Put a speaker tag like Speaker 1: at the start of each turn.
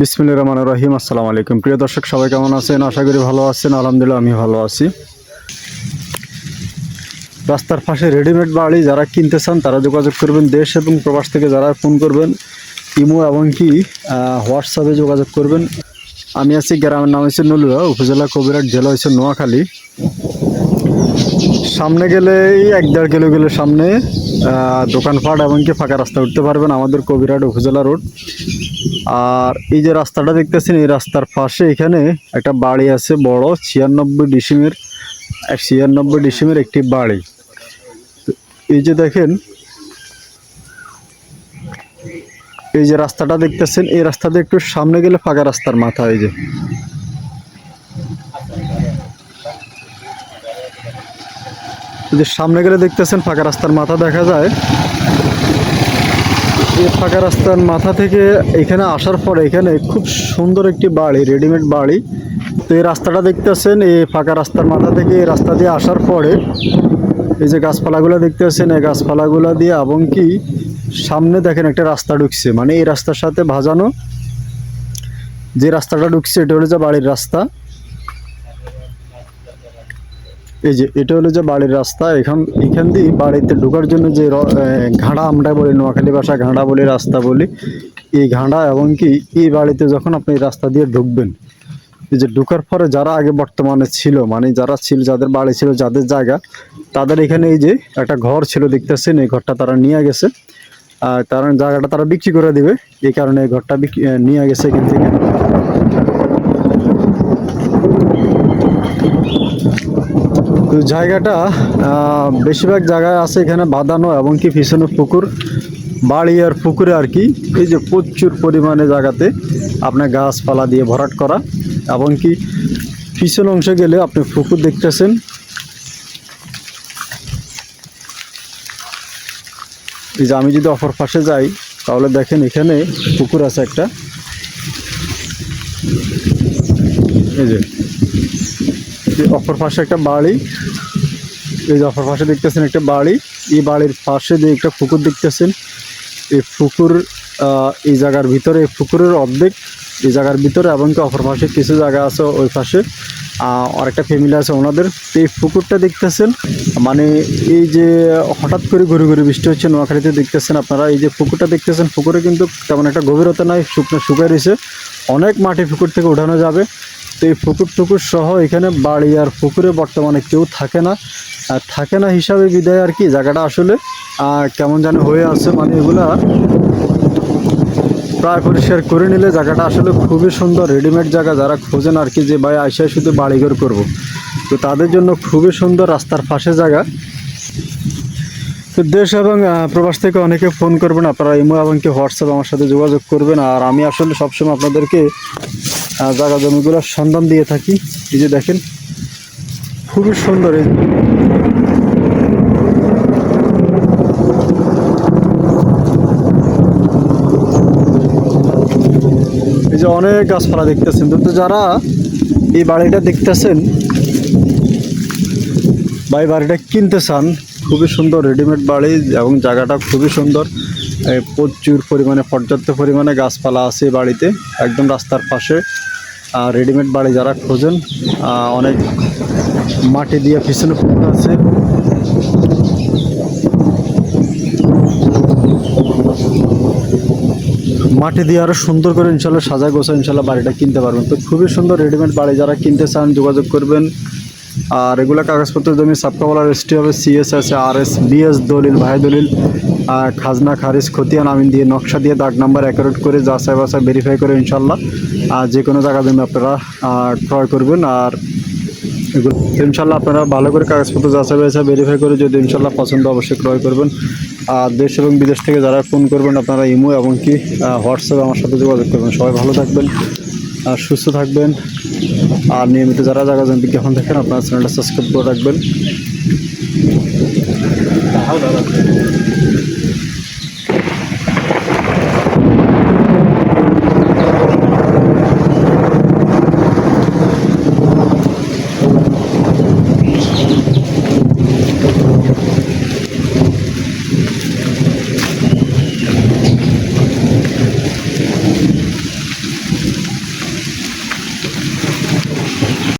Speaker 1: বিসমিল্লা রহমান রহিম। আসসালামু আলাইকুম। প্রিয় দর্শক, সবাই কেমন আছেন? আশা করি ভালো আছেন। আলহামদুলিল্লাহ আমি ভালো আছি। রাস্তার পাশে রেডিমেড বাড়ি, যারা কিনতে চান তারা যোগাযোগ করবেন। দেশ এবং প্রবাস থেকে যারা ফোন করবেন, ইমো এবং কি হোয়াটসঅ্যাপে যোগাযোগ করবেন। আমি আছি গ্রামের নাম হচ্ছে নলুয়া, উপজেলা কবিরাট জেলা হচ্ছে নোয়াখালী। সামনে গেলে এই এক দেড় কিলো গেলে সামনে দোকানপাট এমনকি ফাঁকা রাস্তা উঠতে পারবেন আমাদের কবিরাট উপজেলা রোড। আর এই যে রাস্তাটা দেখতেছেন, এই রাস্তার পাশে এখানে একটা বাড়ি আছে বড়, ছিয়ানব্বই ডিসিমের, এক ছিয়ানব্বই ডিসিমের একটি বাড়ি। এই যে দেখেন, এই যে রাস্তাটা দেখতেছেন, এই রাস্তাতে একটু সামনে গেলে ফাঁকা রাস্তার মাথা, এই যে। এই যে সামনে গেলে দেখতেছেন ফাঁকা রাস্তার মাথা দেখা যায়। এই ফাঁকা রাস্তার মাথা থেকে এখানে আসার পরে এখানে খুব সুন্দর একটি বাড়ি রেডিমেড বাড়ি। তো এই রাস্তাটা দেখতেছেন, এই ফাঁকা রাস্তার মাথা থেকে এই রাস্তা দিয়ে আসার পরে এই যে গাছপালাগুলো দেখতেছেন, এই গাছপালাগুলো দিয়ে এবং কি সামনে দেখেন একটা রাস্তা ঢুকছে। মানে এই রাস্তার সাথে ভাজানো যে রাস্তাটা ঢুকছে, এটা হলো যে বাড়ির রাস্তা। এই যে, এটা হলো যে বাড়ির রাস্তা। এখান এখান দিয়ে বাড়িতে ঢোকার জন্য যে ঘাড়া আমরা বলি, নোয়াখালী ভাষা ঘাঁড়া বলি রাস্তা বলি, এই ঘাঁড়া এবং কি, এই বাড়িতে যখন আপনি রাস্তা দিয়ে ঢুকবেন, এই যে ঢুকার পরে যারা আগে বর্তমানে ছিল মানে যারা ছিল, যাদের বাড়ি ছিল, যাদের জায়গা, তাদের এখানে এই যে একটা ঘর ছিল দেখতেছেন, এই ঘরটা তারা নিয়ে গেছে। আর কারণ জায়গাটা তারা বিক্রি করে দিবে, এই কারণে এই ঘরটা নিয়ে গেছে এখান থেকে। তো জায়গাটা বেশিরভাগ জায়গায় আছে এখানে বাঁধানো এবং কি পিছনে পুকুর। বাড়ি আর পুকুরে আর কি, এই যে প্রচুর পরিমাণে জায়গাতে আপনার গাছপালা দিয়ে ভরাট করা এবং কি পিছন অংশে গেলে আপনি পুকুর দেখতেছেন। এই যে আমি যদি অপর পাশে যাই, তাহলে দেখেন এখানে পুকুর আছে একটা। এই যে অপর পাশে একটা বাড়ি। এই অপর পাশে দেখতেছেন একটা বাড়ি। এই বাড়ির পাশে যে একটা পুকুর দেখতেছেন, এই পুকুর এই জায়গার ভিতরে, এই পুকুরের অর্ধেক এই জায়গার ভিতরে এবং অপর পাশে কিছু জায়গা আছে ওই পাশে। আরেকটা ফ্যামিলি আছে ওনাদের। তো এই পুকুরটা দেখতেছেন মানে এই যে হঠাৎ করে ঘুরে ঘুরে বৃষ্টি হচ্ছে নোয়াখালীতে দেখতেছেন আপনারা। এই যে পুকুরটা দেখতেছেন, পুকুরে কিন্তু তেমন একটা গভীরতা নাই, শুকনো শুকায় রয়েছে। অনেক মাটি পুকুর থেকে উঠানো যাবে। তো এই পুকুর টুকুর সহ এখানে বাড়ি আর পুকুরে বর্তমানে কেউ থাকে না। আর থাকে না হিসাবে বিদায় আর কি, জায়গাটা আসলে কেমন যেন হয়ে আছে মানে এগুলা। প্রায় পরিষ্কার করে নিলে জায়গাটা আসলে খুবই সুন্দর রেডিমেড জায়গা। যারা খোঁজেন আর কি যে ভাই আইসায় শুধু বাড়িঘর করব। তো তাদের জন্য খুবই সুন্দর রাস্তার পাশে জায়গা। তো দেশ এবং প্রবাস থেকে অনেকে ফোন করবেন, আপনারা ইমো এবং কি হোয়াটসঅ্যাপ আমার সাথে যোগাযোগ করবেন। আর আমি আসলে সবসময় আপনাদেরকে জায়গা জমিগুলোর সন্ধান দিয়ে থাকি। এই যে দেখেন, খুবই সুন্দর এই এই যে অনেক গাছপালা দেখতেছেন। কিন্তু যারা এই বাড়িটা দেখতেছেন বা এই বাড়িটা কিনতে চান খুবই সুন্দর রেডিমেড বাড়ি এবং জায়গাটা খুবই সুন্দর। প্রচুর পরিমাণে পর্যাপ্ত পরিমাণে গাছপালা আছে বাড়িতে, একদম রাস্তার পাশে। আর রেডিমেড বাড়ি যারা খোঁজেন অনেক মাটি দিয়ে পিছনে পুকুর আছে। মাটি দিয়ে আরও সুন্দর করে ইনশাল্লাহ সাজা গোছা ইনশাল্লাহ বাড়িটা কিনতে পারবেন। তো খুবই সুন্দর রেডিমেড বাড়ি যারা কিনতে চান, যোগাযোগ করবেন। আর এগুলো কাগজপত্র জমি সাবকাওয়ালা রেজিস্ট্রি হবে সিএস আছে আর এস বিএস দলিল, ভাই দলিল খাজনা, খারিজ, খতিয়ান, আমিন দিয়ে নকশা দিয়ে দাগ নাম্বার অ্যাকারেট করে যাচাই বাছাই ভেরিফাই করে ইনশাল্লাহ আর যে কোনো জায়গা জমি আপনারা ক্রয় করবেন আর ইনশাল্লাহ আপনারা ভালো করে কাগজপত্র যাচাই বাছাই ভেরিফাই করে যদি ইনশাল্লাহ পছন্দ অবশ্যই ক্রয় করবেন। আর দেশ এবং বিদেশ থেকে যারা ফোন করবেন, আপনারা ইমো এবং কি হোয়াটসঅ্যাপে আমার সাথে যোগাযোগ করবেন। সবাই ভালো থাকবেন। আর সুস্থ থাকবেন। আর নিয়মিত যারা জায়গা যান বিজ্ঞাপন দেখেন, আপনার চ্যানেলটা সাবস্ক্রাইব করে রাখবেন। তাহলে